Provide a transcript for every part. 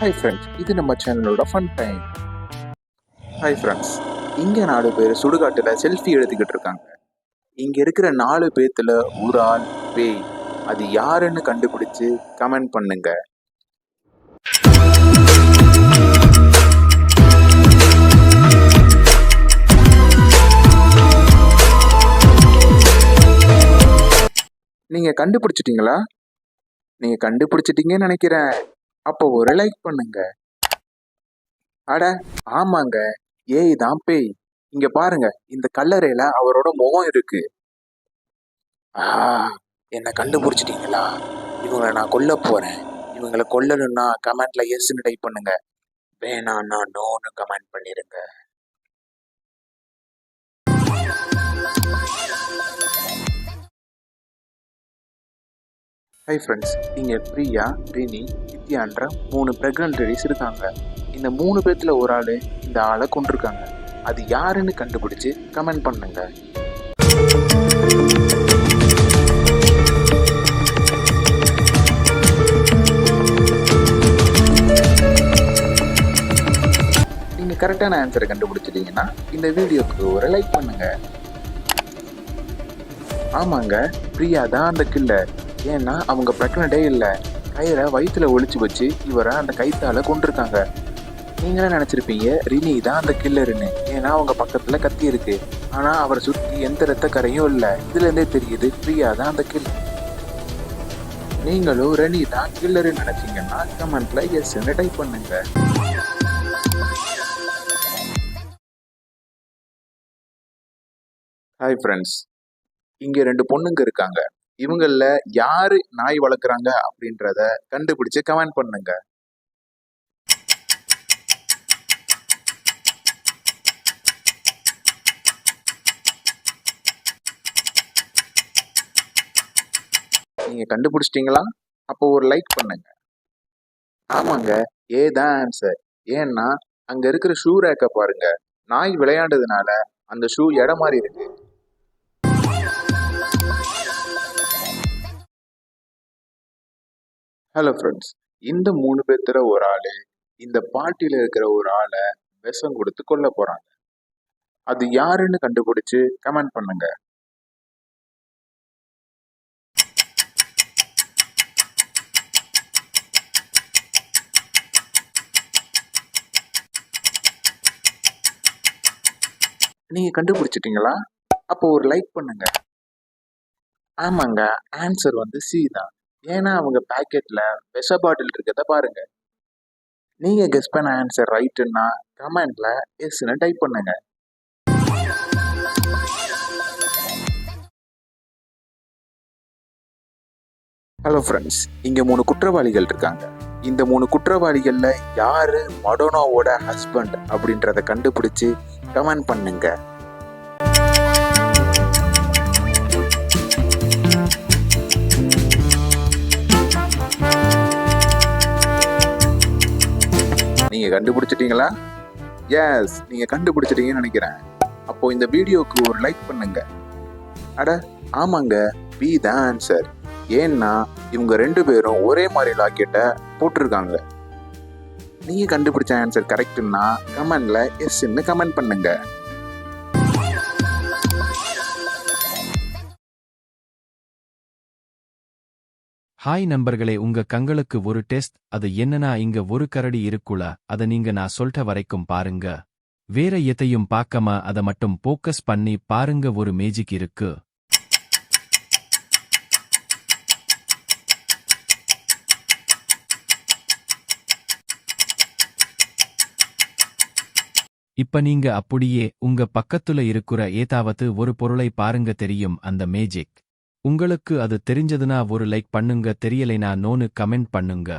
Hi friends இது நம்ம சேனலோட ஃபன் டைம் ஹாய் ஃப்ரெண்ட்ஸ் இங்கே நாலு பேர் சுடுகாட்டில் செல்ஃபி எடுத்துக்கிட்டு இருக்காங்க. இங்கே இருக்கிற நாலு பேர்த்தில் ஒரு ஆள் பேய். அது யாருன்னு கண்டுபிடிச்சு கமெண்ட் பண்ணுங்க. நீங்கள் கண்டுபிடிச்சிட்டிங்களா? நீங்கள் கண்டுபிடிச்சிட்டிங்கன்னு நினைக்கிறேன். அப்போ ஒரு லைக் பண்ணுங்க. அட ஆமாங்க. ஏய் தான் பேய். இங்க பாருங்க இந்த கல்லறையில அவரோட முகம் இருக்கு. ஆ என்ன கண்டுபிடிச்சிட்டீங்களா? இவங்களை நான் கொல்ல போறேன். இவங்களை கொல்லணும்னா கமெண்ட்ல எஸ்ன்னு டைப் பண்ணுங்க. வேணான்னா நோன்னு கமெண்ட் பண்ணிருங்க. ஹை ஃப்ரெண்ட்ஸ் இங்கே பிரியா ரினி வித்யான்ற மூணு ப்ரெக்னென்ட் லேடிஸ் இருக்காங்க. இந்த மூணு பேர்த்தில் ஒரு ஆள் இந்த ஆளை கொண்டிருக்காங்க அது யாருன்னு கண்டுபிடிச்சு கமெண்ட் பண்ணுங்க. நீங்கள் கரெக்டான ஆன்சரை கண்டுபிடிச்சிட்டீங்கன்னா இந்த வீடியோக்கு ஒரு லைக் பண்ணுங்க. ஆமாங்க பிரியா தான் அந்த கில்லர் ஏன்னா அவங்க ப்ரெக்னெண்டே இல்லை. கயிறை வயிற்றுல ஒழிச்சு வச்சு இவரை அந்த கைத்தால கொண்டிருக்காங்க நீங்களே நினச்சிருப்பீங்க ரினி தான் அந்த கில்லருன்னு ஏன்னா அவங்க பக்கத்தில் கத்தி இருக்கு. ஆனால் அவரை சுற்றி எந்த ரத்த கரையும் இல்லை. இதுலேருந்தே தெரியுது பிரியா தான் அந்த கில்லர் நீங்களும் ரெனி தான் கில்லருன்னு நினச்சிங்கன்னா கமெண்ட்ல எஸ்ன்னு டைப் பண்ணுங்க. ஹாய் ஃப்ரெண்ட்ஸ் இங்கே ரெண்டு பொண்ணுங்க இருக்காங்க. இவங்கள யாரு நாய் வளர்க்குறாங்க அப்படின்றத கண்டுபிடிச்சு கமெண்ட் பண்ணுங்க. நீங்க கண்டுபிடிச்சிட்டீங்களா? அப்போ ஒரு லைக் பண்ணுங்க. ஆமாங்க. ஏ தான் ஆன்சர் ஏன்னா அங்க இருக்கிற ஷூ ரேக்கை பாருங்க. நாய் விளையாண்டதுனால அந்த ஷூ இடம் மாறி இருக்கு. ஹலோ ஃப்ரெண்ட்ஸ் இந்த மூணு பேர்த்துல ஒரு ஆளு இந்த பாட்டியில் இருக்கிற ஒரு ஆளை விஷம் கொடுத்து கொல்ல போகிறாங்க அது யாருன்னு கண்டுபிடிச்சு கமெண்ட் பண்ணுங்க. நீங்கள் கண்டுபிடிச்சிட்டிங்களா? அப்போ ஒரு லைக் பண்ணுங்க. ஆமாங்க ஆன்சர் வந்து சி தான். ஏன்னா அவங்க பேக்கெட்டில் விஷ பாட்டில் இருக்கிறத பாருங்க. நீங்கள் கெஸ் பண்ண ஆன்சர் ரைட்டுன்னா கமெண்டில் எஸ்ன்னு டைப் பண்ணுங்க. ஹலோ ஃப்ரெண்ட்ஸ் இங்கே மூணு குற்றவாளிகள் இருக்காங்க. இந்த மூணு குற்றவாளிகளில் யாரு மடோனாவோட ஹஸ்பண்ட் அப்படின்றத கண்டுபிடிச்சி கமெண்ட் பண்ணுங்கள் நீங்க கண்டுபிடிச்சிட்டீங்களா? எஸ் நீங்க கண்டுபிடிச்சிட்டீங்கன்னு நினைக்கிறேன். அப்போ இந்த வீடியோக்கு ஒரு லைக் பண்ணுங்க. அட ஆமாங்க பி தான் ஆன்சர் ஏன்னா இவங்க ரெண்டு பேரும் ஒரே மாதிரி லாக்கெட்டை போட்டிருக்காங்க. நீங்க கண்டுபிடிச்ச ஆன்சர் கரெக்ட்னா கமெண்ட்ல எஸ்ன்னு கமெண்ட் பண்ணுங்க. ஹாய் நண்பர்களே உங்க கங்களுக்கு ஒரு டெஸ்ட் அது என்னன்னா இங்க ஒரு கரடி இருக்குல அத நீங்க நான் சொல்ற வரைக்கும் பாருங்க. வேற எதையும் பார்க்காம அத மட்டும் போக்கஸ் பண்ணி பாருங்க ஒரு மேஜிக் இருக்கு. இப்ப நீங்க அப்படியே உங்க பக்கத்துல இருக்கிற ஏதாவது ஒரு பொருளை பாருங்க தெரியும் அந்த மேஜிக் உங்களுக்கு அது தெரிஞ்சதுனா ஒரு லைக் பண்ணுங்க தெரியலைனா நோனு கமெண்ட் பண்ணுங்க.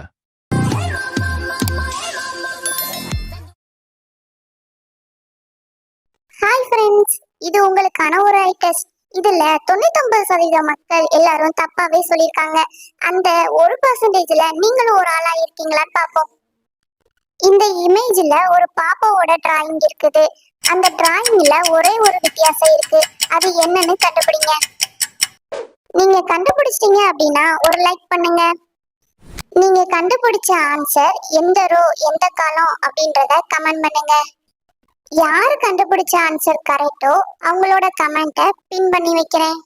ஹாய் ஃப்ரெண்ட்ஸ் இது உங்களுக்கான ஒரு ஐ டெஸ்ட் இதுல தொண்ணூத்தொன்பது சதவீத மக்கள் எல்லாரும் தப்பாவே சொல்லியிருக்காங்க அந்த ஒரு பர்சன்டேஜ்ல நீங்களும் ஒரு ஆளா இருக்கீங்களான்னு பார்ப்போம். இந்த இமேஜ்ல ஒரு பாப்பாவோட டிராயிங் இருக்குது. அந்த டிராயிங்ல ஒரே ஒரு வித்தியாசம் இருக்கு. அது என்னன்னு கண்டுபிடிங்க. நீங்க கண்டுபிடிச்சிட்டீங்க அப்படின்னா ஒரு லைக் பண்ணுங்க. நீங்க கண்டுபிடிச்ச ஆன்சர் எந்த ரோ எந்த காலம் அப்படின்றத கமெண்ட் பண்ணுங்க. யார் கண்டுபிடிச்ச ஆன்சர் கரெக்டோ அவங்களோட கமெண்ட்டை பின் பண்ணி வைக்கிறேன்.